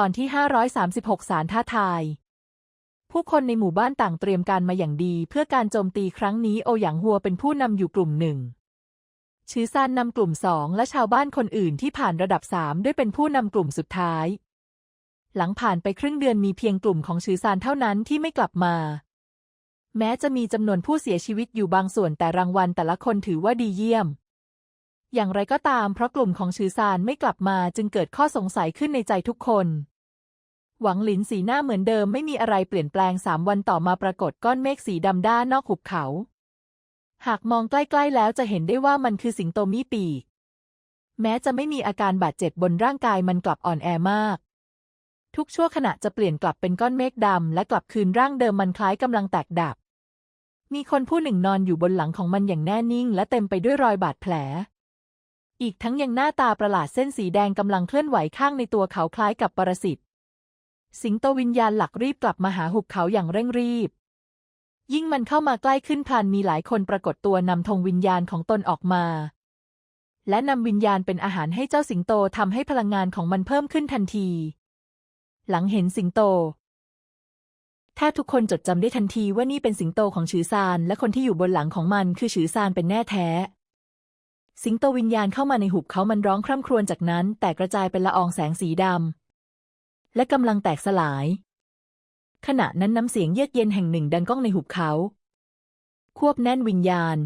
ตอนที่ 536 สารท้าทาย ผู้คนในหมู่บ้านต่างเตรียมการมาอย่างดี เพื่อการโจมตีครั้งนี้โอหยางฮัวเป็นผู้นำอยู่กลุ่มหนึ่งชือซานนำกลุ่มสองและชาวบ้านคนอื่นที่ผ่านระดับสามด้วยเป็นผู้นำกลุ่มสุดท้าย หลังผ่านไปครึ่งเดือนมีเพียงกลุ่มของชือซานเท่านั้นที่ไม่กลับมา แม้จะมีจำนวนผู้เสียชีวิตอยู่บางส่วนแต่รางวัลแต่ละคนถือว่าดีเยี่ยม อย่างไรก็ตามเพราะกลุ่มของชือซานไม่กลับมาจึงเกิดข้อสงสัยขึ้นในใจทุกคน หวังหลินสีหน้าเหมือนเดิมไม่มีอะไรเปลี่ยนแปลงสามวันต่อมาปรากฏก้อนเมฆสีดำด้านนอกหุบเขา หากมองใกล้ๆแล้วจะเห็นได้ว่ามันคือสิงโตมีปีก แม้จะไม่มีอาการบาดเจ็บบนร่างกายมันกลับอ่อนแอมาก ทุกชั่วขณะจะเปลี่ยนกลับเป็นก้อนเมฆดำและกลับคืนร่างเดิมมันคล้ายกำลังแตกดับ มีคนผู้หนึ่งนอนอยู่บนหลังของมันอย่างแน่นิ่ง และเต็มไปด้วยรอยบาดแผล อีกทั้งยังหน้าตาประหลาดเส้นสีแดงกำลังเคลื่อนไหวข้างในตัวเขาคล้ายกับปรสิต สิงโตวิญญาณหลักรีบกลับมาหาหุบเขาอย่างเร่งรีบ ยิ่งมันเข้ามาใกล้ขึ้นพลันมีหลายคนปรากฏตัวนำธงวิญญาณของตนออกมา และนำวิญญาณเป็นอาหารให้เจ้าสิงโตทำให้พลังงานของมันเพิ่มขึ้นทันที หลังเห็นสิงโตแทบทุกคนจดจำได้ทันทีว่านี่เป็นสิงโตของฉือซาน และคนที่อยู่บนหลังของมันคือฉือซานเป็นแน่แท้ สิงโตวิญญาณเข้ามาในหุบเขามันร้องคร่ำครวญจากนั้น แตกกระจายเป็นละอองแสงสีดำและกำลังแตกสลาย ขณะนั้นน้ำเสียงเยือกเย็นแห่งหนึ่งดังก้องในหุบเขา ควบแน่นวิญญาณ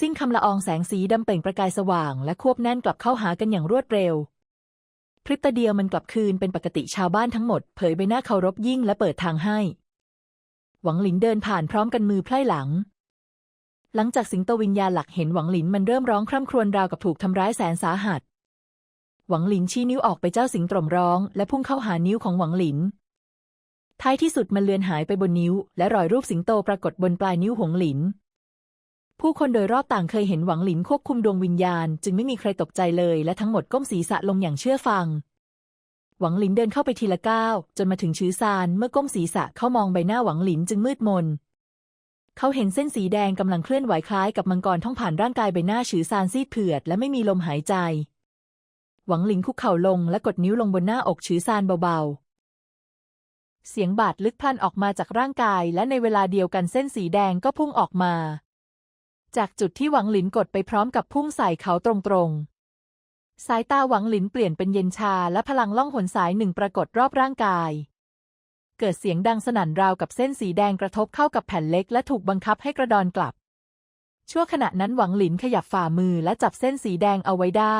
สิ้นคำละอองแสงสีดำเปล่งประกายสว่าง และควบแน่นกลับเข้าหากันอย่างรวดเร็ว พริบตาเดียวมันกลับคืนเป็นปกติชาวบ้านทั้งหมด เผยใบหน้าเคารพยิ่งและเปิดทางให้ หวังหลินเดินผ่านพร้อมกันมือไพล่หลัง หลังจากสิงโตวิญญาณหลักเห็นหวังหลินมันเริ่มร้องคร่ำครวญราวกับถูกทำร้ายแสนสาหัส หวังหลินชี้นิ้วออกไปเจ้าสิงตร่มร้อง และพุ่งเข้าหานิ้วของหวังหลิน ท้ายที่สุดมันเลือนหายไปบนนิ้ว และรอยรูปสิงโตปรากฏบนปลายนิ้วหวงหลิน ผู้คนโดยรอบต่างเคยเห็นหวังหลินควบคุมดวงวิญญาณ จึงไม่มีใครตกใจเลยและทั้งหมดก้มศีรษะลงอย่างเชื่อฟังหวังหลินเดินเข้าไปทีละก้าวจนมาถึงชื้อซานเมื่อก้มศีรษะเข้ามองใบหน้าหวังหลินจึงมืดมน เขาเห็นเส้นสีแดงกำลังเคลื่อนไหวคล้ายกับมังกรท่องผ่านร่างกายใบหน้าฉือซานซีดเผือดและไม่มีลมหายใจ หวังหลินคุกเข่าลงและกดนิ้วลงบนหน้าอกฉือซานเบาๆ เสียงบาดลึกพลันออกมาจากร่างกาย และในเวลาเดียวกันเส้นสีแดงก็พุ่งออกมา จากจุดที่หวังหลินกดไปพร้อมกับพุ่งใส่เขาตรงๆสายตาหวังหลินเปลี่ยนเป็นเย็นชาและพลังล่องหนสายหนึ่งปรากฏรอบร่างกาย เกิดเสียงดังสนั่นราวกับเส้นสีแดงกระทบเข้ากับแผ่นเล็กและถูกบังคับให้กระดอนกลับ ชั่วขณะนั้นหวังหลินขยับฝ่ามือและจับเส้นสีแดงเอาไว้ได้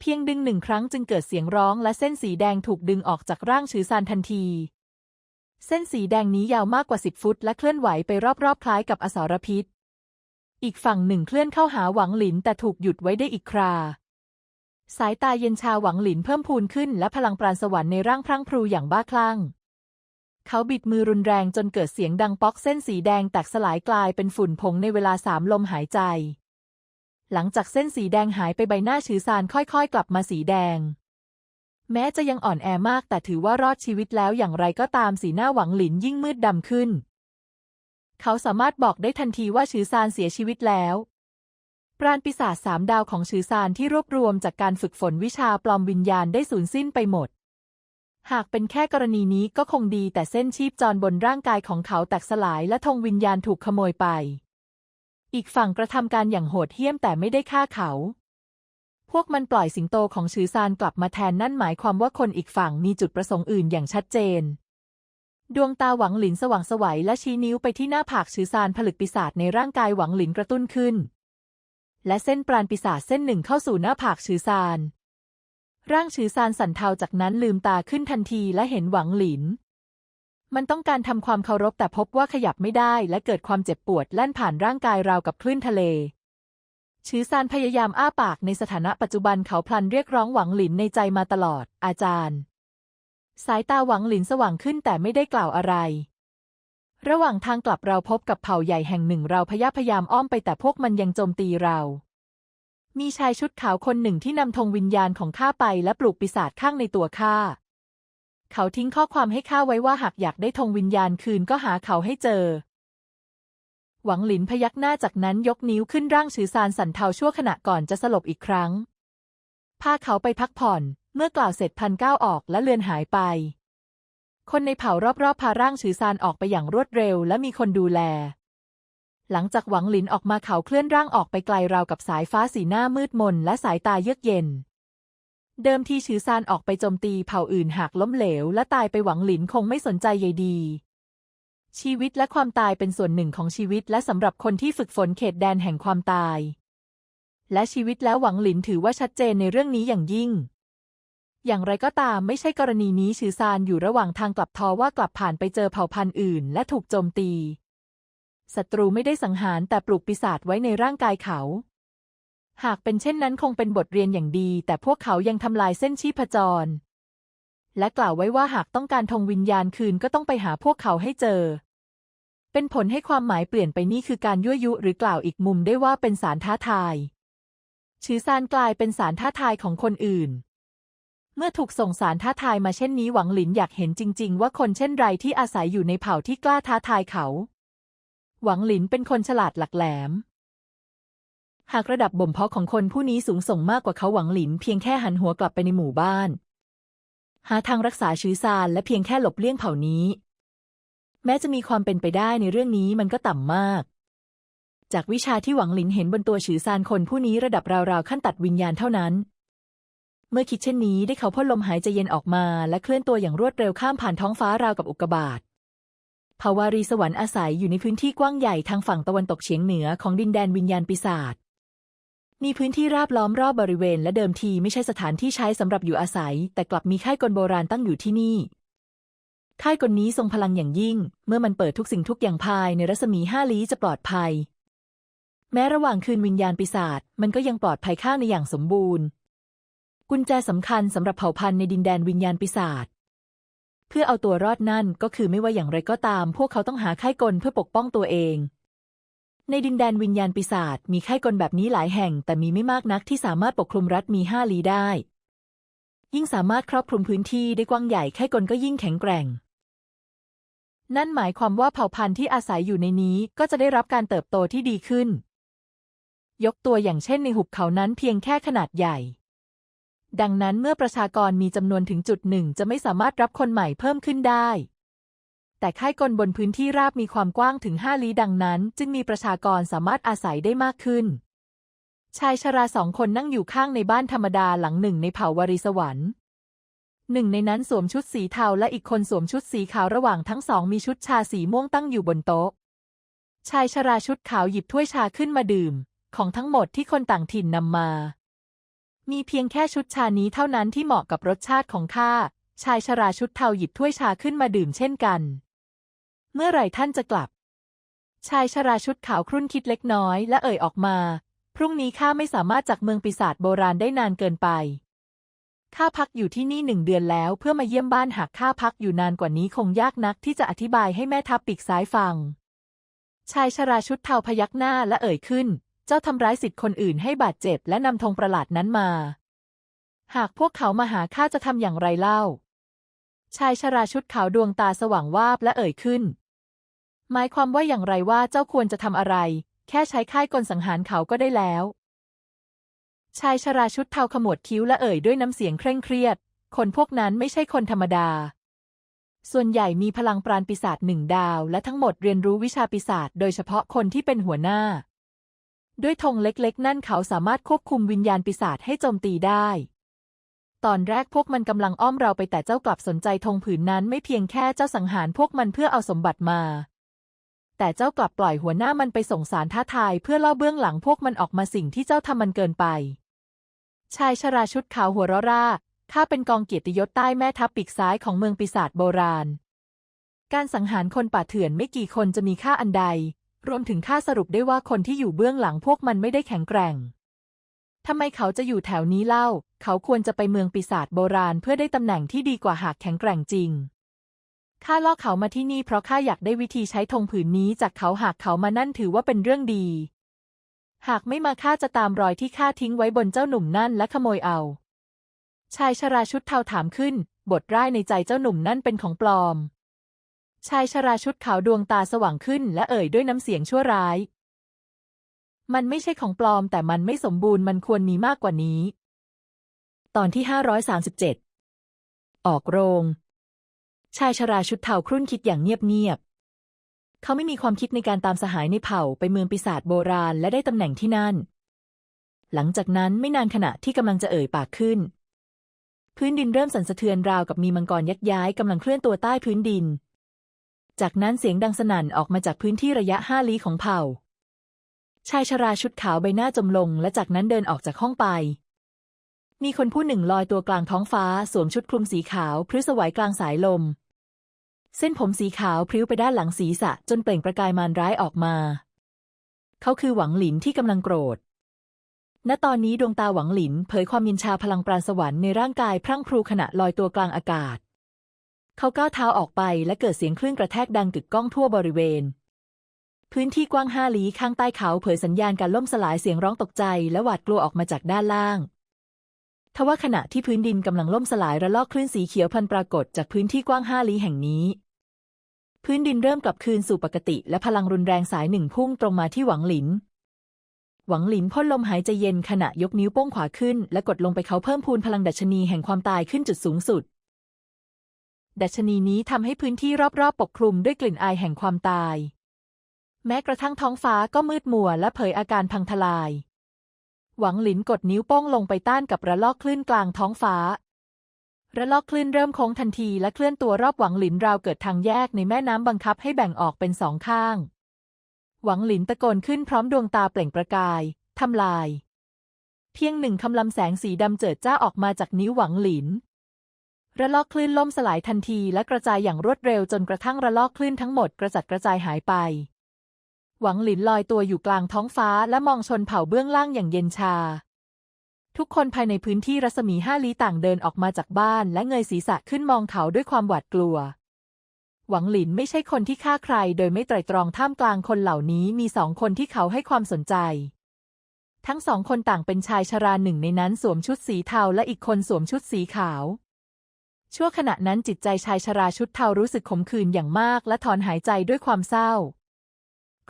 เพียงดึงหนึ่งครั้งจึงเกิดเสียงร้องและเส้นสีแดงถูกดึงออกจากร่างชือซานทันที เส้นสีแดงนี้ยาวมากกว่าสิบฟุตและเคลื่อนไหวไปรอบๆคล้ายกับอสรพิษ อีกฝั่งหนึ่งเคลื่อนเข้าหาหวังหลินแต่ถูกหยุดไว้ได้อีกคราสายตาเย็นชาหวังหลินเพิ่มพูนขึ้นและพลังปราณสวรรค์ในร่างพรั่งพรูอย่างบ้าคลั่ง เขาบิดมือรุนแรงจนเกิดเสียงดังป๊อกเส้นสีแดงแตกสลายกลายเป็นฝุ่นผงในเวลาสามลมหายใจ หลังจากเส้นสีแดงหายไปใบหน้าชือซานค่อยๆ กลับมาสีแดง แม้จะยังอ่อนแอมากแต่ถือว่ารอดชีวิตแล้วอย่างไรก็ตามสีหน้าหวังหลินยิ่งมืดดำขึ้น เขาสามารถบอกได้ทันทีว่าชือซานเสียชีวิตแล้วปราณปีศาจสามดาวของชือซานที่รวบรวมจากการฝึกฝนวิชาปลอมวิญญาณได้สูญสิ้นไปหมด หากเป็นแค่กรณีนี้ก็คงดีแต่เส้นชีพจรบนร่างกายของเขาแตกสลายและธงวิญญาณถูกขโมยไป อีกฝั่งกระทำการอย่างโหดเหี้ยมแต่ไม่ได้ฆ่าเขา พวกมันปล่อยสิงโตของชือซานกลับมาแทนนั่นหมายความว่าคนอีกฝั่งมีจุดประสงค์อื่นอย่างชัดเจน ดวงตาหวังหลินสว่างไสวัยและชี้นิ้วไปที่หน้าผากชือซานผลึกปีศาจในร่างกายหวังหลินกระตุ้นขึ้น และเส้นปราณปีศาจเส้นหนึ่งเข้าสู่หน้าผากชือซาน ร่างชือซานสั่นเทาจากนั้นลืมตาขึ้นทันทีและเห็นหวังหลิน มันต้องการทำความเคารพแต่พบว่าขยับไม่ได้และเกิดความเจ็บปวดแล่นผ่านร่างกายราวกับคลื่นทะเลชือซานพยายามอ้าปากในสถานะปัจจุบันเขาพลันเรียกร้องหวังหลินในใจมาตลอด อาจารย์ สายตาหวังหลินสว่างขึ้นแต่ไม่ได้กล่าวอะไร ระหว่างทางกลับเราพบกับเผ่าใหญ่แห่งหนึ่งเราพยายามอ้อมไปแต่พวกมันยังโจมตีเรา มีชายชุดขาวคนหนึ่งที่นำธงวิญญาณของข้าไปและปลูกปีศาจข้างในตัวข้า เขาทิ้งข้อความให้ข้าไว้ว่าหากอยากได้ธงวิญญาณคืนก็หาเขาให้เจอ หวังหลินพยักหน้าจากนั้นยกนิ้วขึ้นร่างชือซานสั่นเทาชั่วขณะก่อนจะสลบอีกครั้ง พาเขาไปพักผ่อน เมื่อกล่าวเสร็จพันก้าวออกและเลือนหายไป คนในเผ่ารอบๆพาร่างฉือซานออกไปอย่างรวดเร็วและมีคนดูแล หลังจากหวังหลินออกมาเขาเคลื่อนร่างออกไปไกลราวกับสายฟ้าสีหน้ามืดมนและสายตาเยือกเย็น เดิมทีฉือซานออกไปโจมตีเผ่าอื่นหากล้มเหลว และตายไปหวังหลินคงไม่สนใจใยดี ชีวิตและความตายเป็นส่วนหนึ่งของชีวิตและสำหรับคนที่ฝึกฝนเขตแดนแห่งความตาย และชีวิตแล้วหวังหลินถือว่าชัดเจนในเรื่องนี้อย่างยิ่งอย่างไรก็ตามไม่ใช่กรณีนี้ชือซานอยู่ระหว่างทางกลับทอว่ากลับผ่านไปเจอเผ่าพันธุ์อื่น และถูกโจมตี ศัตรูไม่ได้สังหารแต่ปลูกปีศาจไว้ในร่างกายเขา หากเป็นเช่นนั้นคงเป็นบทเรียนอย่างดี แต่พวกเขายังทำลายเส้นชีพจร และกล่าวไว้ว่าหากต้องการทงวิญญาณคืนก็ต้องไปหาพวกเขาให้เจอ เป็นผลให้ความหมายเปลี่ยนไปนี่คือการยั่วยุหรือกล่าวอีกมุมได้ว่าเป็นสารท้าทายชือซานกลายเป็นสารท้าทายของคนอื่น เมื่อถูกส่งสารท้าทายมาเช่นนี้หวังหลินอยากเห็นจริง ๆ ว่าคนเช่นไรที่อาศัยอยู่ในเผ่าที่กล้าท้าทายเขา หวังหลินเป็นคนฉลาดหลักแหลม หากระดับบ่มเพาะของคนผู้นี้สูงส่งมากกว่าเขาหวังหลินเพียงแค่หันหัวกลับไปในหมู่บ้าน หาทางรักษาชื้อซานและเพียงแค่หลบเลี่ยงเผ่านี้ แม้จะมีความเป็นไปได้ในเรื่องนี้มันก็ต่ำมาก จากวิชาที่หวังหลินเห็นบนตัวฉือซานคนผู้นี้ระดับราวๆขั้นตัดวิญญาณเท่านั้นเมื่อคิดเช่นนี้ได้เขาพ่นลมหายใจเย็นออกมา และเคลื่อนตัวอย่างรวดเร็วข้ามผ่านท้องฟ้าราวกับอุกกาบาต ภาวารีสวรรค์อาศัยอยู่ในพื้นที่กว้างใหญ่ทางฝั่งตะวันตกเฉียงเหนือของดินแดนวิญญาณปีศาจมีพื้นที่ราบล้อมรอบบริเวณและเดิมทีไม่ใช่สถานที่ใช้สำหรับอยู่อาศัย แต่กลับมีค่ายกลโบราณตั้งอยู่ที่นี่ ค่ายกลนี้ทรงพลังอย่างยิ่ง เมื่อมันเปิดทุกสิ่งทุกอย่างภายในรัศมีห้าลี้จะปลอดภัย แม้ระหว่างคืนวิญญาณปีศาจมันก็ยังปลอดภัยข้างในอย่างสมบูรณ์ กุญแจสำคัญสำหรับเผ่าพันธุ์ในดินแดนวิญญาณปีศาจ เพื่อเอาตัวรอดนั่นก็คือไม่ว่าอย่างไรก็ตาม พวกเขาต้องหาค่ายกลเพื่อปกป้องตัวเอง ในดินแดนวิญญาณปีศาจมีค่ายกลแบบนี้หลายแห่ง แต่มีไม่มากนักที่สามารถปกคลุมรัฐมีห้าลีได้ ยิ่งสามารถครอบคลุมพื้นที่ได้กว้างใหญ่ค่ายกลก็ยิ่งแข็งแกร่ง นั่นหมายความว่าเผ่าพันธุ์ที่อาศัยอยู่ในนี้ก็จะได้รับการเติบโตที่ดีขึ้น ยกตัวอย่างเช่นในหุบเขานั้นเพียงแค่ขนาดใหญ่ ดังนั้นเมื่อประชากรมีจำนวนถึงจุดหนึ่งจะไม่สามารถรับคนใหม่เพิ่มขึ้นได้ แต่ค่ายกลบนพื้นที่ราบมีความกว้างถึงห้าลี้ดังนั้น จึงมีประชากรสามารถอาศัยได้มากขึ้น ชายชราสองคนนั่งอยู่ข้างในบ้านธรรมดาหลังหนึ่งในเผ่าวารีสวรรค์หนึ่งในนั้นสวมชุดสีเทาและอีกคนสวมชุดสีขาวระหว่างทั้งสองมีชุดชาสีม่วงตั้งอยู่บนโต๊ะ ชายชราชุดขาวหยิบถ้วยชาขึ้นมาดื่ม ของทั้งหมดที่คนต่างถิ่นนำมา มีเพียงแค่ชุดชานี้เท่านั้นที่เหมาะกับรสชาติของข้า ชายชราชุดเทาหยิบถ้วยชาขึ้นมาดื่มเช่นกัน เมื่อไหร่ท่านจะกลับ ชายชราชุดขาวครุ่นคิดเล็กน้อยและเอ่ยออกมา พรุ่งนี้ข้าไม่สามารถจากเมืองปีศาจโบราณได้นานเกินไป ข้าพักอยู่ที่นี่หนึ่งเดือนแล้วเพื่อมาเยี่ยมบ้านหากข้าพักอยู่นานกว่านี้คงยากนักที่จะอธิบายให้แม่ทัพปีกซ้ายฟัง ชายชราชุดเทาพยักหน้าและเอ่ยขึ้น เจ้าทำร้ายสิทธิ์คนอื่นให้บาดเจ็บและนำธงประหลาดนั้นมา หากพวกเขามาหาข้าจะทำอย่างไรเล่า ชายชราชุดขาวดวงตาสว่างวาบและเอ่ยขึ้น หมายความว่าอย่างไรว่าเจ้าควรจะทำอะไร แค่ใช้ค่ายกลสังหารเขาก็ได้แล้ว ชายชราชุดเทาขมวดคิ้วและเอ่ยด้วยน้ำเสียงเคร่งเครียด คนพวกนั้นไม่ใช่คนธรรมดาส่วนใหญ่มีพลังปราณปีศาจหนึ่งดาว และทั้งหมดเรียนรู้วิชาปีศาจโดยเฉพาะคนที่เป็นหัวหน้า ด้วยธงเล็กๆ นั่นเขาสามารถควบคุมวิญญาณปีศาจให้โจมตีได้ ตอนแรกพวกมันกำลังอ้อมเราไปแต่เจ้ากลับสนใจธงผืนนั้นไม่เพียงแค่เจ้าสังหารพวกมันเพื่อเอาสมบัติมา แต่เจ้ากลับปล่อยหัวหน้ามันไปส่งสารท้าทายเพื่อเล่าเบื้องหลังพวกมันออกมาสิ่งที่เจ้าทำมันเกินไป ชายชราชุดขาวหัวเราะร่าข้าเป็นกองเกียรติยศใต้แม่ทัพปีกซ้ายของเมืองปีศาจโบราณ การสังหารคนป่าเถื่อนไม่กี่คนจะมีค่าอันใด รวมถึงค่าสรุปได้ว่าคนที่อยู่เบื้องหลังพวกมันไม่ได้แข็งแกร่งทำไมเขาจะอยู่แถวนี้เล่า เขาควรจะไปเมืองปีศาจโบราณเพื่อได้ตำแหน่งที่ดีกว่าหากแข็งแกร่งจริง ข้าล่อเขามาที่นี่เพราะข้าอยากได้วิธีใช้ธงผืนนี้จากเขาหากเขามานั่นถือว่าเป็นเรื่องดี หากไม่มาข้าจะตามรอยที่ข้าทิ้งไว้บนเจ้าหนุ่มนั่นและขโมยเอา ชายชราชุดเทาถามขึ้น บทร้ายในใจเจ้าหนุ่มนั่นเป็นของปลอม ชายชราชุดขาวดวงตาสว่างขึ้นและเอ่ยด้วยน้ำเสียงชั่วร้าย มันไม่ใช่ของปลอมแต่มันไม่สมบูรณ์มันควรมีมากกว่านี้ ตอนที่ 537 ออกโรง ชายชราชุดเทาครุ่นคิดอย่างเงียบๆ เขาไม่มีความคิดในการตามสหายในเผ่าไปเมืองปีศาจโบราณและได้ตำแหน่งที่นั่น หลังจากนั้นไม่นานขณะที่กำลังจะเอ่ยปากขึ้น พื้นดินเริ่มสั่นสะเทือนราวกับมีมังกรยักย้ายกำลังเคลื่อนตัวใต้พื้นดิน จากนั้นเสียงดังสนั่นออกมาจากพื้นที่ระยะห้าลี้ของเผ่า ชายชราชุดขาวใบหน้าจมลง และจากนั้นเดินออกจากห้องไป มีคนผู้หนึ่งลอยตัวกลางท้องฟ้า สวมชุดคลุมสีขาวพริ้วสวายกลางสายลม เส้นผมสีขาวพริ้วไปด้านหลังศีรษะจนเปล่งประกายมารร้ายออกมา เขาคือหวังหลินที่กำลังโกรธณตอนนี้ดวงตาหวังหลินเผยความยินชาพลังปราณสวรรค์ในร่างกายพรั่งพรูขณะลอยตัวกลางอากาศ เขาก้าวเท้าออกไปและเกิดเสียงคลื่นกระแทกดังกึกก้องทั่วบริเวณ พื้นที่กว้างห้าลี้ข้างใต้เขาเผยสัญญาณการล่มสลายเสียงร้องตกใจและหวาดกลัวออกมาจากด้านล่างทว่าขณะที่พื้นดินกำลังล่มสลายระลอกคลื่นสีเขียวพันปรากฏจากพื้นที่กว้างห้าลี้แห่งนี้ พื้นดินเริ่มกลับคืนสู่ปกติ และพลังรุนแรงสายหนึ่งพุ่งตรงมาที่หวังหลิน หวังหลินพ่นลมหายใจเย็นขณะยกนิ้วโป้งขวาขึ้น และกดลงไปเขาเพิ่มพูนพลังดัชนีแห่งความตายขึ้นจุดสูงสุด ดัชนีนี้ทำให้พื้นที่รอบๆ ปกคลุมด้วยกลิ่นอายแห่งความตาย แม้กระทั่งท้องฟ้าก็มืดมัวและเผยอาการพังทลาย หวังหลินกดนิ้วโป้งลงไปต้านกับระลอกคลื่นกลางท้องฟ้า ระลอกคลื่นเริ่มโค้งทันทีและเคลื่อนตัวรอบหวังหลินราวเกิดทางแยกในแม่น้ำบังคับให้แบ่งออกเป็นสองข้าง หวังหลินตะโกนขึ้นพร้อมดวงตาเปล่งประกายทำลาย เพียงหนึ่งคำลำแสงสีดำเจิดจ้าออกมาจากนิ้วหวังหลิน ระลอกคลื่นล่มสลายทันทีและกระจายอย่างรวดเร็วจนกระทั่งระลอกคลื่นทั้งหมดกระจัดกระจายหายไป หวังหลินลอยตัวอยู่กลางท้องฟ้าและมองชนเผ่าเบื้องล่างอย่างเย็นชา ทุกคนภายในพื้นที่รัศมีห้าลี้ต่างเดินออกมาจากบ้านและเงยศีรษะขึ้นมองเขาด้วยความหวาดกลัว หวังหลินไม่ใช่คนที่ฆ่าใคร โดยไม่ไตร่ตรองท่ามกลางคนเหล่านี้มีสองคนที่เขาให้ความสนใจทั้งสองคนต่างเป็นชายชราหนึ่งในนั้นสวมชุดสีเทาและอีกคนสวมชุดสีขาว ชั่วขณะนั้นจิตใจชายชราชุดเทารู้สึกขมขื่นอย่างมากและถอนหายใจด้วยความเศร้า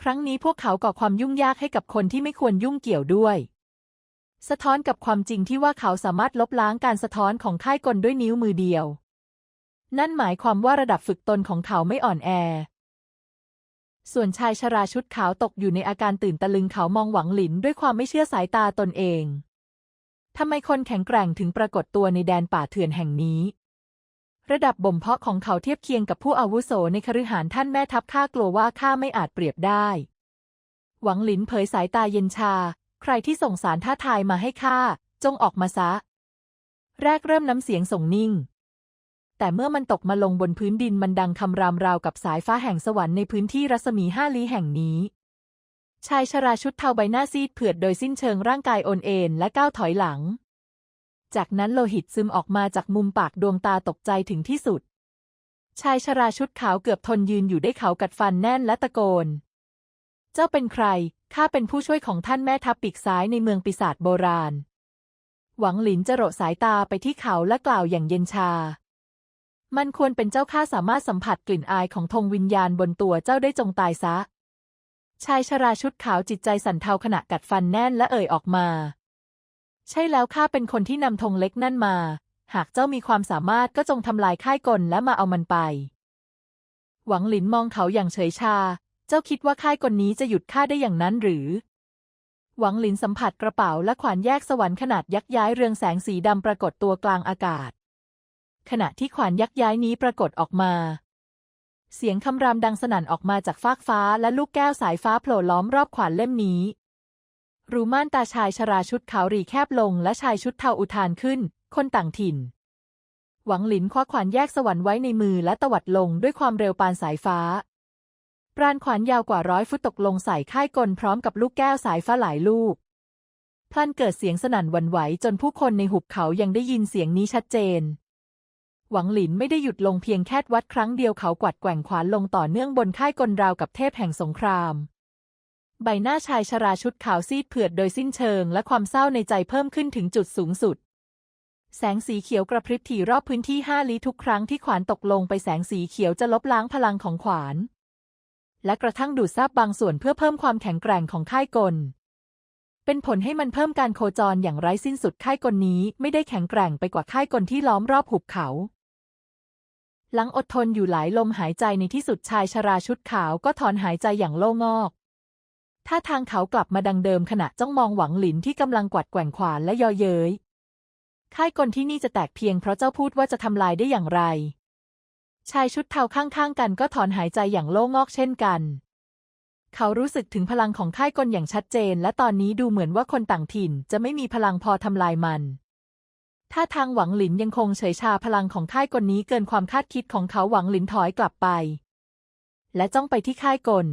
ครั้งนี้พวกเขาก่อความยุ่งยากให้กับคนที่ไม่ควรยุ่งเกี่ยวด้วย สะท้อนกับความจริงที่ว่าเขาสามารถลบล้างการสะท้อนของค่ายกลด้วยนิ้วมือเดียว นั่นหมายความว่าระดับฝึกตนของเขาไม่อ่อนแอ ส่วนชายชราชุดขาวตกอยู่ในอาการตื่นตะลึงเขามองหวังหลินด้วยความไม่เชื่อสายตาตนเองทำไมคนแข็งแกร่งถึงปรากฏตัวในแดนป่าเถื่อนแห่งนี้ ระดับบ่มเพาะของเขาเทียบเคียงกับผู้อาวุโสในคฤหาสน์ท่านแม่ทัพข้ากลัวว่าข้าไม่อาจเปรียบได้ หวังหลินเผยสายตาเย็นชา ใครที่ส่งสารท้าทายมาให้ข้าจงออกมาซะ แรกเริ่มน้ำเสียงส่งนิ่ง แต่เมื่อมันตกมาลงบนพื้นดินมันดังคำรามราวกับสายฟ้าแห่งสวรรค์ในพื้นที่รัศมีห้าลี้แห่งนี้ ชายชราชุดเทาใบหน้าซีดเผือดโดยสิ้นเชิงร่างกายโอนเอ็นและก้าวถอยหลัง จากนั้นโลหิตซึมออกมาจากมุมปากดวงตาตกใจถึงที่สุด ชายชราชุดขาวเกือบทนยืนอยู่ได้เขากัดฟันแน่นและตะโกน เจ้าเป็นใคร ข้าเป็นผู้ช่วยของท่านแม่ทัพปีกซ้ายในเมืองปีศาจโบราณ หวังหลินจะโรสายตาไปที่เขาและกล่าวอย่างเย็นชา มันควรเป็นเจ้าข้าสามารถสัมผัสกลิ่นอายของธงวิญญาณบนตัวเจ้าได้จงตายซะ ชายชราชุดขาวจิตใจสั่นเทาขณะกัดฟันแน่นและเอ่ยออกมา ใช่แล้วข้าเป็นคนที่นำธงเล็กนั่นมา หากเจ้ามีความสามารถก็จงทำลายค่ายกลและมาเอามันไป หวังหลินมองเขาอย่างเฉยชา เจ้าคิดว่าค่ายกลนี้จะหยุดข้าได้อย่างนั้นหรือ หวังหลินสัมผัสกระเป๋าและขวานแยกสวรรค์ขนาดยักษ์ย้ายเรืองแสงสีดำปรากฏตัวกลางอากาศ ขณะที่ขวานยักษ์ย้ายนี้ปรากฏออกมาเสียงคำรามดังสนั่นออกมาจากฟากฟ้าและลูกแก้วสายฟ้าโผล่ล้อมรอบขวานเล่มนี้ รูม่านตาชายชราชุดขาวรีแคบลงและชายชุดเทาอุทานขึ้น คนต่างถิ่น หวังหลินคว้าขวานแยกสวรรค์ไว้ในมือและตวัดลงด้วยความเร็วปานสายฟ้า ปราณขวานยาวกว่าร้อยฟุตตกลงใส่ค่ายกลพร้อมกับลูกแก้วสายฟ้าหลายลูก พลันเกิดเสียงสนั่นวั่นไหวจนผู้คนในหุบเขายังได้ยินเสียงนี้ชัดเจน หวังหลินไม่ได้หยุดลงเพียงแค่วัดครั้งเดียวเขากวัดแกว่งขวานลงต่อเนื่องบนค่ายกลราวกับเทพแห่งสงคราม ใบหน้าชายชราชุดขาวซีดเผือดโดยสิ้นเชิง และความเศร้าในใจเพิ่มขึ้นถึงจุดสูงสุด แสงสีเขียวกระพริบถี่รอบพื้นที่ห้าลี้ทุกครั้งที่ขวานตกลงไปแสงสีเขียวจะลบล้างพลังของขวาน และกระทั่งดูดซาบบางส่วนเพื่อเพิ่มความแข็งแกร่งของค่ายกล เป็นผลให้มันเพิ่มการโคจรอย่างไร้สิ้นสุดค่ายกลนี้ไม่ได้แข็งแกร่งไปกว่าค่ายกลที่ล้อมรอบหุบเขาหลังอดทนอยู่หลายลมหายใจในที่สุดชายชราชุดขาวก็ถอนหายใจอย่างโล่งอก ถ้าทางเขากลับมาดังเดิมขณะจ้องมองหวังหลินที่กำลังกวัดแกว่งขวานและยอเย้ย ค่ายกลที่นี่จะแตกเพียงเพราะเจ้าพูดว่าจะทำลายได้อย่างไร ชายชุดเทาข้างๆกันก็ถอนหายใจอย่างโล่งอกเช่นกัน เขารู้สึกถึงพลังของค่ายกลอย่างชัดเจน และตอนนี้ดูเหมือนว่าคนต่างถิ่นจะไม่มีพลังพอทำลายมันถ้าทางหวังหลินยังคงเฉยชาพลังของค่ายกลนี้เกินความคาดคิดของเขาหวังหลินถอยกลับไป และจ้องไปที่ค่ายกล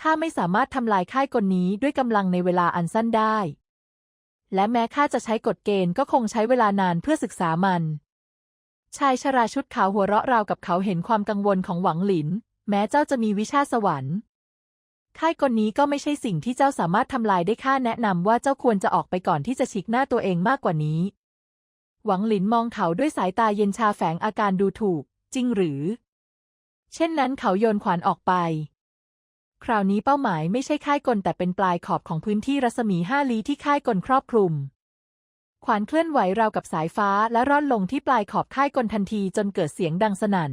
ข้าไม่สามารถทำลายค่ายกลนี้ด้วยกำลังในเวลาอันสั้นได้ และแม้ข้าจะใช้กฎเกณฑ์ก็คงใช้เวลานานเพื่อศึกษามัน ชายชราชุดขาวหัวเราะราวกับเขาเห็นความกังวลของหวังหลิน แม้เจ้าจะมีวิชาสวรรค์ ค่ายกลนี้ก็ไม่ใช่สิ่งที่เจ้าสามารถทำลายได้ข้าแนะนำว่าเจ้าควรจะออกไปก่อนที่จะฉีกหน้าตัวเองมากกว่านี้ หวังหลินมองเขาด้วยสายตาเย็นชาแฝงอาการดูถูก จริงหรือ เช่นนั้นเขาโยนขวานออกไป คราวนี้เป้าหมายไม่ใช่ค่ายกลแต่เป็นปลายขอบของพื้นที่รัศมีห้าลี้ที่ค่ายกลครอบคลุม ขวานเคลื่อนไหวราวกับสายฟ้าและร่อนลงที่ปลายขอบค่ายกลทันทีจนเกิดเสียงดังสนั่น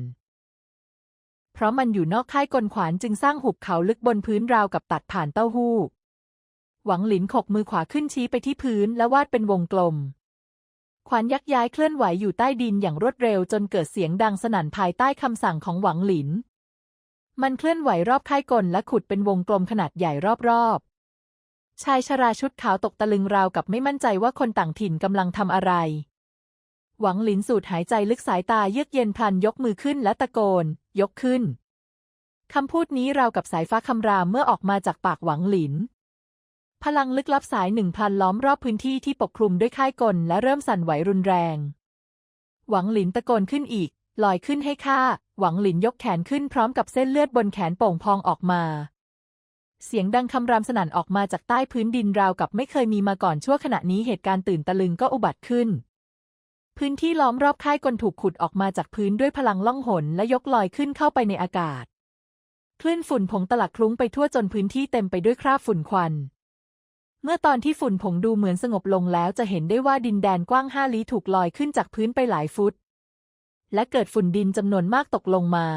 เพราะมันอยู่นอกค่ายกลขวานจึงสร้างหุบเขาลึกบนพื้นราวกับตัดผ่านเต้าหู้ หวังหลินขกมือขวาขึ้นชี้ไปที่พื้นและวาดเป็นวงกลมขวานยักย้ายเคลื่อนไหวอยู่ใต้ดินอย่างรวดเร็วจนเกิดเสียงดังสนั่นภายใต้คำสั่งของหวังหลิน มันเคลื่อนไหวรอบค่ายกลและขุดเป็นวงกลมขนาดใหญ่รอบๆ ชายชราชุดขาวตกตะลึงราวกับไม่มั่นใจว่าคนต่างถิ่นกำลังทำอะไร หวังหลินสูดหายใจลึกสายตาเยือกเย็นพลันยกมือขึ้นและตะโกน ยกขึ้น คำพูดนี้ราวกับสายฟ้าคำรามเมื่อออกมาจากปากหวังหลิน พลังลึกลับสายหนึ่งพันล้อมรอบพื้นที่ที่ปกคลุมด้วยค่ายกลและเริ่มสั่นไหวรุนแรง หวังหลินตะโกนขึ้นอีก ลอยขึ้นให้ข้า หวังหลินยกแขนขึ้นพร้อมกับเส้นเลือดบนแขนโป่งพองออกมา เสียงดังคำรามสนั่นออกมาจากใต้พื้นดินราวกับไม่เคยมีมาก่อนชั่วขณะนี้เหตุการณ์ตื่นตะลึงก็อุบัติขึ้น พื้นที่ล้อมรอบค่ายกลถูกขุดออกมาจากพื้นด้วยพลังล่องหนและยกลอยขึ้นเข้าไปในอากาศ คลื่นฝุ่นผงตลักคลุ้งไปทั่วจนพื้นที่เต็มไปด้วยคราบฝุ่นควันเมื่อตอนที่ฝุ่นผงดูเหมือนสงบลงแล้วจะเห็นได้ว่าดินแดนกว้างห้าลี้ถูกลอยขึ้นจากพื้นไปหลายฟุต และเกิดฝุ่นดินจำนวนมากตกลงมา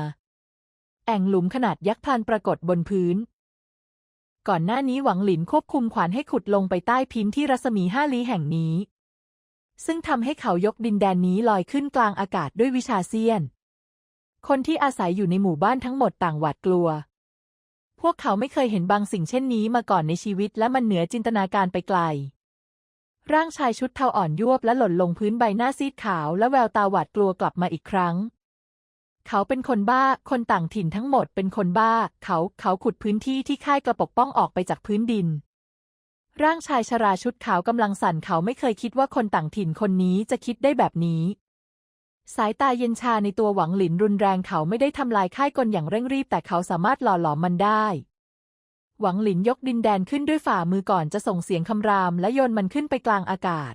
แอ่งหลุมขนาดยักษ์พลันปรากฏบนพื้น ก่อนหน้านี้หวังหลินควบคุมขวานให้ขุดลงไปใต้พินที่รัศมีห้าลี้แห่งนี้ ซึ่งทำให้เขายกดินแดนนี้ลอยขึ้นกลางอากาศด้วยวิชาเซียน คนที่อาศัยอยู่ในหมู่บ้านทั้งหมดต่างหวาดกลัว พวกเขาไม่เคยเห็นบางสิ่งเช่นนี้มาก่อนในชีวิตและมันเหนือจินตนาการไปไกล ร่างชายชุดเทาอ่อนยวบและหล่นลงพื้นใบหน้าซีดขาวและแววตาหวาดกลัวกลับมาอีกครั้ง เขาเป็นคนบ้า คนต่างถิ่นทั้งหมดเป็นคนบ้า เขาเขาขุดพื้นที่ที่ค่ายกระปกป้องออกไปจากพื้นดิน ร่างชายชราชุดขาวกำลังสั่นเขาไม่เคยคิดว่าคนต่างถิ่นคนนี้จะคิดได้แบบนี้ สายตาเย็นชาในตัวหวังหลินรุนแรงเขาไม่ได้ทำลายค่ายกลอย่างเร่งรีบแต่เขาสามารถหล่อหลอมมันได้ หวังหลินยกดินแดนขึ้นด้วยฝ่ามือก่อนจะส่งเสียงคำรามและโยนมันขึ้นไปกลางอากาศ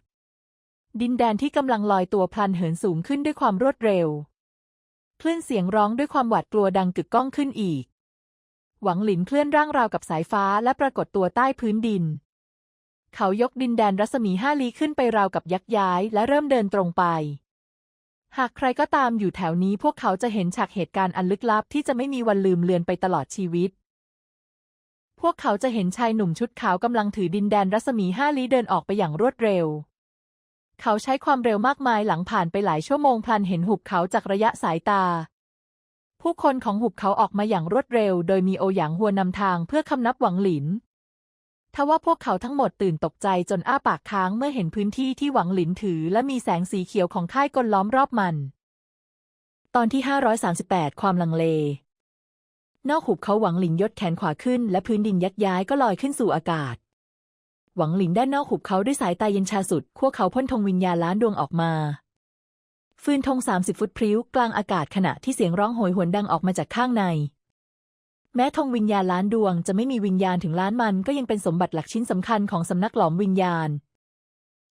ดินแดนที่กำลังลอยตัวพลันเหินสูงขึ้นด้วยความรวดเร็ว คลื่นเสียงร้องด้วยความหวาดกลัวดังกึกก้องขึ้นอีก หวังหลินเคลื่อนร่างราวกับสายฟ้าและปรากฏตัวใต้พื้นดิน เขายกดินแดนรัศมีห้าลี้ขึ้นไปราวกับยักย้ายและเริ่มเดินตรงไป หากใครก็ตามอยู่แถวนี้พวกเขาจะเห็นฉากเหตุการณ์อันลึกลับที่จะไม่มีวันลืมเลือนไปตลอดชีวิต พวกเขาจะเห็นชายหนุ่มชุดขาวกำลังถือดินแดนรัศมีห้าลี้เดินออกไปอย่างรวดเร็ว เขาใช้ความเร็วมากมายหลังผ่านไปหลายชั่วโมงพลันเห็นหุบเขาจากระยะสายตา ผู้คนของหุบเขาออกมาอย่างรวดเร็ว โดยมีโอหยางหัวนำทางเพื่อคำนับหวังหลินทว่าพวกเขาทั้งหมดตื่นตกใจจนอ้าปากค้างเมื่อเห็นพื้นที่ที่หวังหลินถือ และมีแสงสีเขียวของค่ายกลล้อมรอบมัน ตอนที่ 538 ความลังเล นอกหุบเขาหวังหลินยดแขนขวาขึ้น และพื้นดินยักย้ายก็ลอยขึ้นสู่อากาศ หวังหลินด้านนอกหุบเขาด้วยสายตาเย็นชาสุดขั้วเขาพ่นธงวิญญาณล้านดวงออกมาฟืนธง30ฟุตพริ้วกลางอากาศขณะที่เสียงร้องโหยหวนดังออกมาจากข้างใน แม้ธงวิญญาณล้านดวงจะไม่มีวิญญาณถึงล้านมันก็ยังเป็นสมบัติหลักชิ้นสำคัญของสำนักหลอมวิญญาณ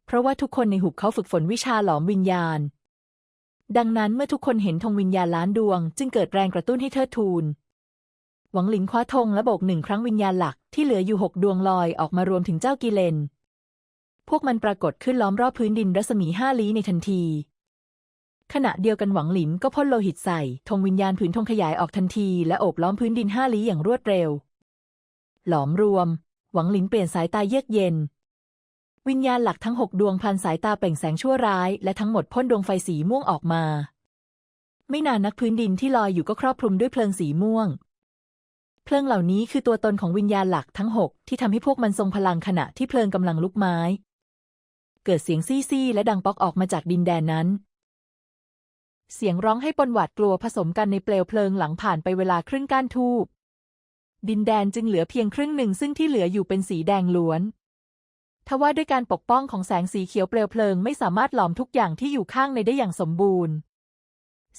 เพราะว่าทุกคนในหุบเขาฝึกฝนวิชาหลอมวิญญาณ ดังนั้นเมื่อทุกคนเห็นธงวิญญาณล้านดวง จึงเกิดแรงกระตุ้นให้เทิดทูน หวังหลินคว้าธงและโบกหนึ่งครั้งวิญญาณหลักที่เหลืออยู่หกดวงลอยออกมารวมถึงเจ้ากิเลน พวกมันปรากฏขึ้นล้อมรอบพื้นดินรัศมีห้าลี้ในทันที ขณะเดียวกันหวังหลินก็พ่นโลหิตใส่ธงวิญญาณผืนธงขยายออกทันที และโอบล้อมพื้นดินห้าลี้อย่างรวดเร็ว หลอมรวม หวังหลินเปลี่ยนสายตาเยือกเย็น วิญญาณหลักทั้งหกดวงพันสายตาเปล่งแสงชั่วร้าย และทั้งหมดพ่นดวงไฟสีม่วงออกมาไม่นานนักพื้นดินที่ลอยอยู่ก็ครอบคลุมด้วยเพลิงสีม่วง เพลิงเหล่านี้คือตัวตนของวิญญาณหลักทั้งหกที่ทำให้พวกมันทรงพลังขณะที่เพลิงกำลังลุกไม้ เกิดเสียงซี่ซี่และดังป๊อกออกมาจากดินแดนนั้น เสียงร้องให้ปนหวาดกลัวผสมกันในเปลวเพลิงหลังผ่านไปเวลาครึ่งก้านทูบดินแดนจึงเหลือเพียงครึ่งหนึ่งซึ่งที่เหลืออยู่เป็นสีแดงล้วนทว่าด้วยการปกป้องของแสงสีเขียวเปลวเพลิงไม่สามารถหลอมทุกอย่างที่อยู่ข้างในได้อย่างสมบูรณ์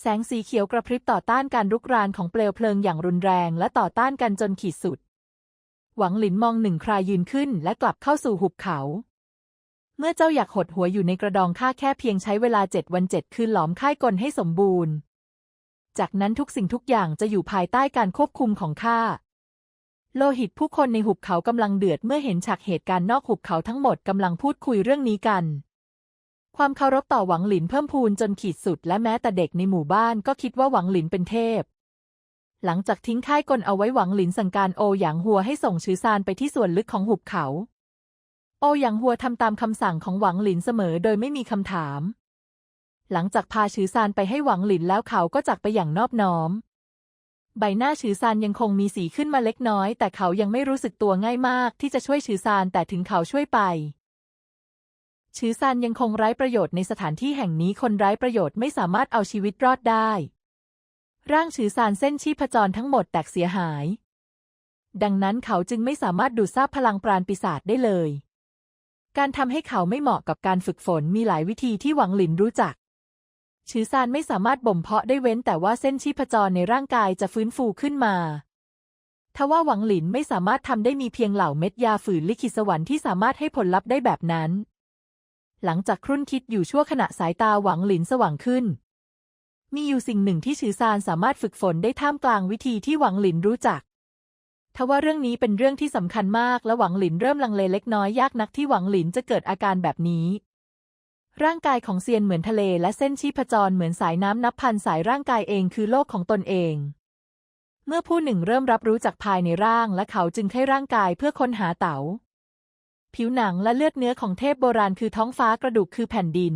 แสงสีเขียวกระพริบต่อต้านการรุกรานของเปลวเพลิงอย่างรุนแรงและต่อต้านกันจนขีดสุด หวังหลินมองหนึ่งครายยืนขึ้นและกลับเข้าสู่หุบเขา เมื่อเจ้าอยากหดหัวอยู่ในกระดองข้าแค่เพียงใช้เวลาเจ็ดวันเจ็ดคืนหลอมค่ายกลให้สมบูรณ์ จากนั้นทุกสิ่งทุกอย่างจะอยู่ภายใต้การควบคุมของข้าโลหิตผู้คนในหุบเขากำลังเดือดเมื่อเห็นฉากเหตุการณ์นอกหุบเขาทั้งหมดกำลังพูดคุยเรื่องนี้กัน ความเคารพต่อหวังหลินเพิ่มพูนจนขีดสุด และแม้แต่เด็กในหมู่บ้านก็คิดว่าหวังหลินเป็นเทพ หลังจากทิ้งค่ายกลเอาไว้หวังหลินสั่งการโอหยางหัวให้ส่งชือซานไปที่ส่วนลึกของหุบเขา โอหยางหัวทำตามคำสั่งของหวังหลินเสมอโดยไม่มีคำถาม หลังจากพาชือซานไปให้หวังหลินแล้วเขาก็จากไปอย่างนอบน้อม ใบหน้าชือซานยังคงมีสีขึ้นมาเล็กน้อย แต่เขายังไม่รู้สึกตัวง่ายมากที่จะช่วยชือซานแต่ถึงเขาช่วยไป ชือซานยังคงไร้ประโยชน์ในสถานที่แห่งนี้คนไร้ประโยชน์ไม่สามารถเอาชีวิตรอดได้ ร่างชือซานเส้นชีพจรทั้งหมดแตกเสียหาย ดังนั้นเขาจึงไม่สามารถดูดซาบพลังปราณปีศาจได้เลย การทำให้เขาไม่เหมาะกับการฝึกฝนมีหลายวิธีที่หวังหลินรู้จักชือซานไม่สามารถบ่มเพาะได้เว้นแต่ว่าเส้นชีพจรในร่างกายจะฟื้นฟูขึ้นมาทว่าหวังหลินไม่สามารถทำได้มีเพียงเหล่าเม็ดยาฝืนลิขิตสวรรค์ที่สามารถให้ผลลัพธ์ได้แบบนั้น หลังจากครุ่นคิดอยู่ชั่วขณะสายตาหวังหลินสว่างขึ้น มีอยู่สิ่งหนึ่งที่ชือซานสามารถฝึกฝนได้ท่ามกลางวิธีที่หวังหลินรู้จักทว่าเรื่องนี้เป็นเรื่องที่สำคัญมากและหวังหลินเริ่มลังเลเล็กน้อยยากนักที่หวังหลินจะเกิดอาการแบบนี้ ร่างกายของเซียนเหมือนทะเลและเส้นชีพจรเหมือนสายน้ำนับพันสายร่างกายเองคือโลกของตนเอง เมื่อผู้หนึ่งเริ่มรับรู้จากภายในร่างและเขาจึงให้ร่างกายเพื่อค้นหาเต๋า ผิวหนังและเลือดเนื้อของเทพโบราณคือท้องฟ้ากระดูกคือแผ่นดิน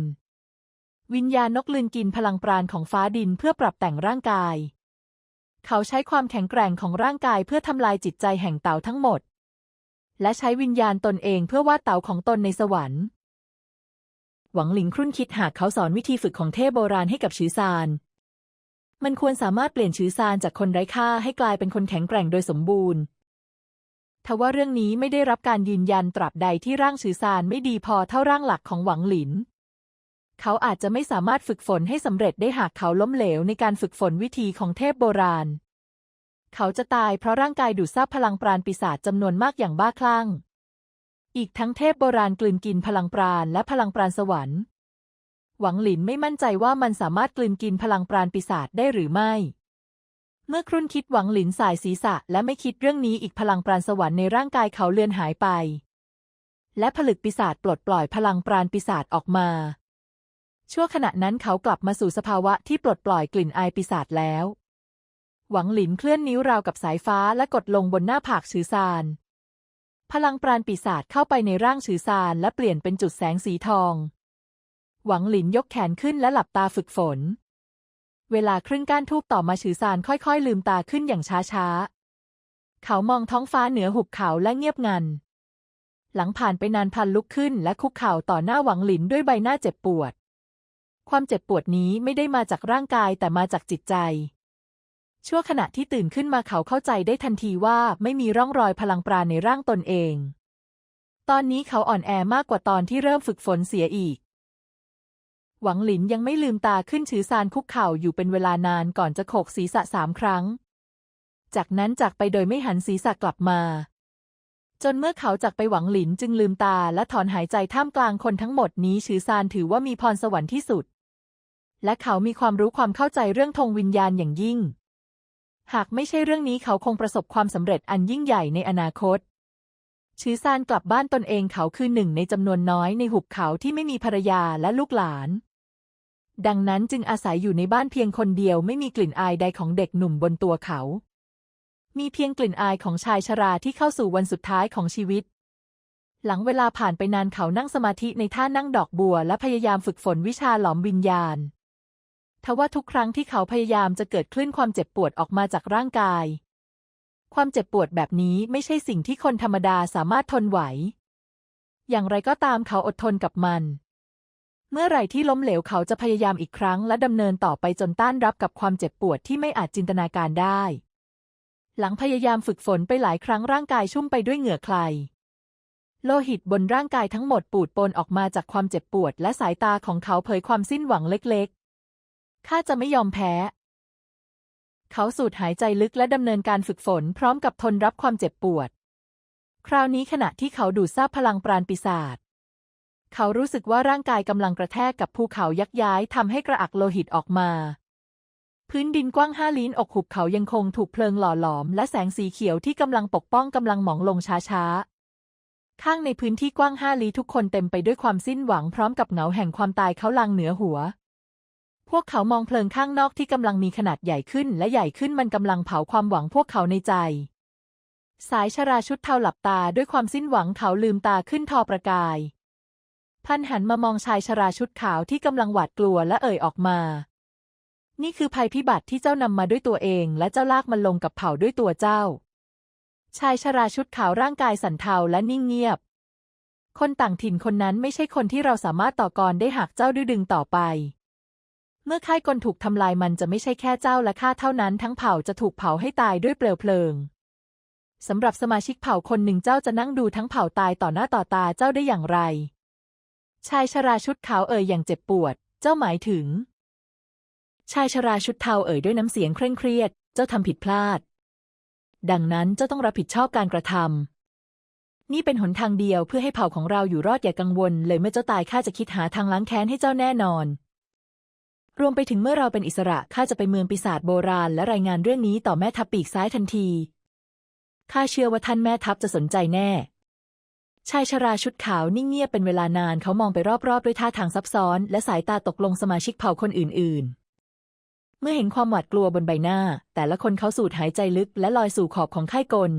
วิญญาณนกลืนกินพลังปราณของฟ้าดินเพื่อปรับแต่งร่างกาย เขาใช้ความแข็งแกร่งของร่างกายเพื่อทำลายจิตใจแห่งเต่าทั้งหมด และใช้วิญญาณตนเองเพื่อวาดเต่าของตนในสวรรค์ หวังหลิงครุ่นคิดหากเขาสอนวิธีฝึกของเทพโบราณให้กับชือซาน มันควรสามารถเปลี่ยนชือซานจากคนไร้ค่าให้กลายเป็นคนแข็งแกร่งโดยสมบูรณ์ ทว่าเรื่องนี้ไม่ได้รับการยืนยันตราบใดที่ร่างชือซานไม่ดีพอเท่าร่างหลักของหวังหลิน เขาอาจจะไม่สามารถฝึกฝนให้สำเร็จได้หากเขาล้มเหลวในการฝึกฝนวิธีของเทพโบราณ เขาจะตายเพราะร่างกายดูดซับพลังปราณปีศาจจำนวนมากอย่างบ้าคลั่ง อีกทั้งเทพโบราณกลืนกินพลังปราณและพลังปราณสวรรค์ หวังหลินไม่มั่นใจว่ามันสามารถกลืนกินพลังปราณปีศาจได้หรือไม่ เมื่อครุ่นคิดหวังหลินสายศีรษะ และไม่คิดเรื่องนี้อีกพลังปราณสวรรค์ในร่างกายเขาเลือนหายไป และผลึกปีศาจปลดปล่อยพลังปราณปีศาจออกมา ชั่วขณะนั้นเขากลับมาสู่สภาวะที่ปลดปล่อยกลิ่นอายปีศาจแล้ว หวังหลินเคลื่อนนิ้วราวกับสายฟ้าและกดลงบนหน้าผากชือซานพลังปราณปีศาจเข้าไปในร่างชือซานและเปลี่ยนเป็นจุดแสงสีทอง หวังหลินยกแขนขึ้นและหลับตาฝึกฝน เวลาครึ่งก้านทูบต่อมาชือซานค่อยๆ ลืมตาขึ้นอย่างช้าๆ เขามองท้องฟ้าเหนือหุบเขาและเงียบงัน หลังผ่านไปนานพันลุกขึ้นและคุกเข่าต่อหน้าหวังหลินด้วยใบหน้าเจ็บปวด ความเจ็บปวดนี้ไม่ได้มาจากร่างกายแต่มาจากจิตใจ ชั่วขณะที่ตื่นขึ้นมาเขาเข้าใจได้ทันทีว่าไม่มีร่องรอยพลังปราณในร่างตนเอง ตอนนี้เขาอ่อนแอมากกว่าตอนที่เริ่มฝึกฝนเสียอีก หวังหลินยังไม่ลืมตาขึ้นชือซานคุกเข่าอยู่เป็นเวลานานก่อนจะโขกศีรษะสามครั้ง จากนั้นจากไปโดยไม่หันศีรษะกลับมา จนเมื่อเขาจากไปหวังหลินจึงลืมตาและถอนหายใจท่ามกลางคนทั้งหมดนี้ชือซานถือว่ามีพรสวรรค์ที่สุด และเขามีความรู้ความเข้าใจเรื่องธงวิญญาณอย่างยิ่ง หากไม่ใช่เรื่องนี้เขาคงประสบความสำเร็จอันยิ่งใหญ่ในอนาคตชื้อซานกลับบ้านตนเองเขาคือหนึ่งในจำนวนน้อยในหุบเขาที่ไม่มีภรรยาและลูกหลาน ดังนั้นจึงอาศัยอยู่ในบ้านเพียงคนเดียวไม่มีกลิ่นอายใดของเด็กหนุ่มบนตัวเขา มีเพียงกลิ่นอายของชายชราที่เข้าสู่วันสุดท้ายของชีวิต หลังเวลาผ่านไปนานเขานั่งสมาธิในท่านั่งดอกบัว และพยายามฝึกฝนวิชาหลอมวิญญาณ ทว่าทุกครั้งที่เขาพยายามจะเกิดคลื่นความเจ็บปวดออกมาจากร่างกาย ความเจ็บปวดแบบนี้ไม่ใช่สิ่งที่คนธรรมดาสามารถทนไหว อย่างไรก็ตามเขาอดทนกับมัน เมื่อไหร่ที่ล้มเหลวเขาจะพยายามอีกครั้งและดำเนินต่อไปจนต้านรับกับความเจ็บปวดที่ไม่อาจจินตนาการได้ หลังพยายามฝึกฝนไปหลายครั้งร่างกายชุ่มไปด้วยเหงื่อใคร โลหิตบนร่างกายทั้งหมดปูดปนออกมาจากความเจ็บปวด และสายตาของเขาเผยความสิ้นหวังเล็กๆ ข้าจะไม่ยอมแพ้ เขาสูดหายใจลึกและดำเนินการฝึกฝนพร้อมกับทนรับความเจ็บปวด คราวนี้ขณะที่เขาดูดซาบพลังปราณปีศาจ เขารู้สึกว่าร่างกายกำลังกระแทกกับภูเขายักย้ายทำให้กระอักโลหิตออกมา พื้นดินกว้างห้าลี้นอกหุบเขายังคงถูกเพลิงหล่อหลอม และแสงสีเขียวที่กำลังปกป้องกำลังหมองลงช้าๆ ข้างในพื้นที่กว้างห้าลี้ทุกคนเต็มไปด้วยความสิ้นหวังพร้อมกับเหงาแห่งความตายเขาลังเหนือหัว พวกเขามองเพลิงข้างนอกที่กำลังมีขนาดใหญ่ขึ้น และใหญ่ขึ้นมันกำลังเผาความหวังพวกเขาในใจสายชราชุดเทาหลับตาด้วยความสิ้นหวังเขาลืมตาขึ้นทอประกาย พันหันมามองชายชราชุดขาวที่กำลังหวาดกลัวและเอ่ยออกมา นี่คือภัยพิบัติที่เจ้านำมาด้วยตัวเองและเจ้าลากมันลงกับเผ่าด้วยตัวเจ้า ชายชราชุดขาวร่างกายสั่นเทาและนิ่งเงียบ คนต่างถิ่นคนนั้นไม่ใช่คนที่เราสามารถต่อกรได้หากเจ้าดื้อดึงต่อไป เมื่อค่ายกลถูกทำลายมันจะไม่ใช่แค่เจ้าและข้าเท่านั้นทั้งเผ่าจะถูกเผาให้ตายด้วยเปลวเพลิงสำหรับสมาชิกเผ่าคนหนึ่งเจ้าจะนั่งดูทั้งเผ่าตายต่อหน้าต่อตาเจ้าได้อย่างไร ชายชราชุดขาวเอ่ยอย่างเจ็บปวด เจ้าหมายถึง ชายชราชุดเทาเอ่ยด้วยน้ำเสียงเคร่งเครียด เจ้าทำผิดพลาด ดังนั้นเจ้าต้องรับผิดชอบการกระทำนี่เป็นหนทางเดียวเพื่อให้เผ่าของเราอยู่รอดอย่ากังวล เลยเมื่อเจ้าตายข้าจะคิดหาทางล้างแค้นให้เจ้าแน่นอน รวมไปถึงเมื่อเราเป็นอิสระข้าจะไปเมืองปีศาจโบราณ และรายงานเรื่องนี้ต่อแม่ทัพปีกซ้ายทันทีข้าเชื่อว่าท่านแม่ทัพจะสนใจแน่ ชายชราชุดขาวนิ่งเงียบเป็นเวลานานเขามองไปรอบๆ ด้วยท่าทางซับซ้อน และสายตาตกลงสมาชิกเผ่าคนอื่น ๆ เมื่อเห็นความหวาดกลัวบนใบหน้า แต่ละคนเขาสูดหายใจลึกและลอยสู่ขอบของค่ายกล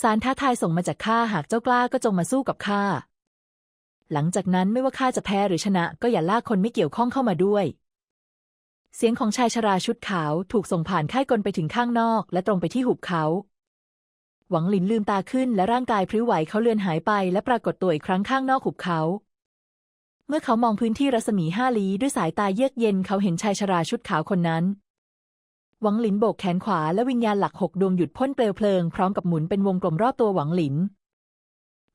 สารท้าทายส่งมาจากข้าหากเจ้ากล้าก็จงมาสู้กับข้า หลังจากนั้นไม่ว่าข้าจะแพ้หรือชนะก็อย่าลากคนไม่เกี่ยวข้องเข้ามาด้วย เสียงของชายชราชุดขาวถูกส่งผ่านค่ายกลไปถึงข้างนอก และตรงไปที่หุบเขา หวังหลินลืมตาขึ้นและร่างกายพลิ้วไหวเขาเลือนหายไปและปรากฏตัวอีกครั้งข้างนอกหุบเขา เมื่อเขามองพื้นที่รัศมีห้าลี้ด้วยสายตาเยือกเย็นเขาเห็นชายชราชุดขาวคนนั้น หวังหลินโบกแขนขวาและวิญญาณหลักหกดวงหยุดพ่นเปลวเพลิงพร้อมกับหมุนเป็นวงกลมรอบตัวหวังหลิน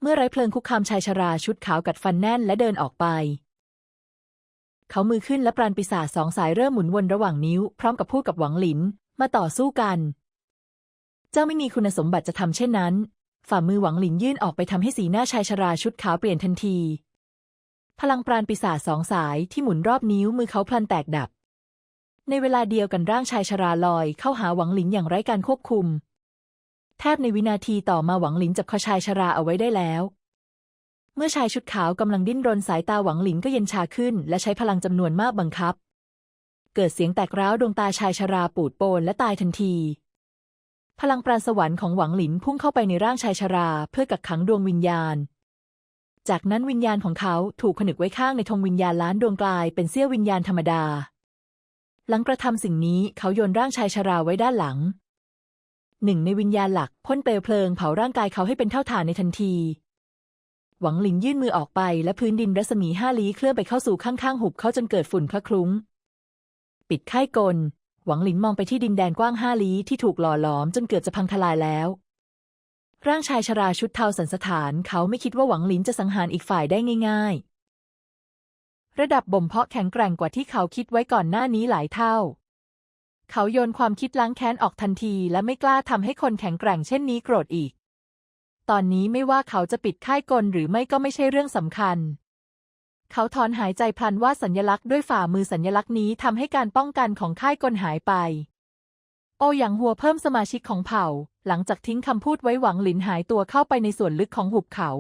เมื่อไร้เพลิงคุกคามชายชราชุดขาวกัดฟันแน่นและเดินออกไป เขามือขึ้นและปราณปีศาจสองสายเริ่มหมุนวนระหว่างนิ้ว พร้อมกับพูดกับหวังหลิน มาต่อสู้กัน เจ้าไม่มีคุณสมบัติจะทำเช่นนั้น ฝ่ามือหวังหลินยื่นออกไปทำให้สีหน้าชายชราชุดขาวเปลี่ยนทันที พลังปราณปีศาจสองสายที่หมุนรอบนิ้วมือเขาพลันแตกดับ ในเวลาเดียวกันร่างชายชราลอยเข้าหาหวังหลินอย่างไร้การควบคุม แทบในวินาทีต่อมาหวังหลินจับคอชายชราเอาไว้ได้แล้วเมื่อชายชุดขาวกำลังดิ้นรนสายตาหวังหลินก็เย็นชาขึ้น และใช้พลังจำนวนมากบังคับ เกิดเสียงแตกร้าวดวงตาชายชราปูดโปนและตายทันที พลังปราณสวรรค์ของหวังหลินพุ่งเข้าไปในร่างชายชรา เพื่อกักขังดวงวิญญาณ จากนั้นวิญญาณของเขาถูกผนึกไว้ข้างในธงวิญญาณล้านดวงกลายเป็นเสี้ยววิญญาณธรรมดา หลังกระทำสิ่งนี้เขาโยนร่างชายชราไว้ด้านหลัง หนึ่งในวิญญาณหลักพ่นเปลวเพลิงเผาร่างกายเขาให้เป็นเท่าฐานในทันที หวังหลินยื่นมือออกไปและพื้นดินรัศมีห้าลี้เคลื่อนไปเข้าสู่ข้างๆหุบเขาจนเกิดฝุ่นคละคลุ้ง ปิดค่ายกล หวังหลินมองไปที่ดินแดนกว้างห้าลี้ที่ถูกหล่อหลอมจนเกือบจะพังทลายแล้ว ร่างชายชราชุดเทาสันสถาน เขาไม่คิดว่าหวังหลินจะสังหารอีกฝ่ายได้ง่าย ๆ ระดับบ่มเพาะแข็งแกร่งกว่าที่เขาคิดไว้ก่อนหน้านี้หลายเท่า เขาโยนความคิดล้างแค้นออกทันทีและไม่กล้าทำให้คนแข็งแกร่งเช่นนี้โกรธอีก ตอนนี้ไม่ว่าเขาจะปิดค่ายกลหรือไม่ก็ไม่ใช่เรื่องสำคัญ เขาถอนหายใจพลันว่าสัญลักษณ์ด้วยฝ่ามือสัญลักษณ์นี้ทำให้การป้องกันของค่ายกลหายไป โอหยางหัวเพิ่มสมาชิกของเผ่า หลังจากทิ้งคำพูดไว้หวังหลินหายตัวเข้าไปในส่วนลึกของหุบเขา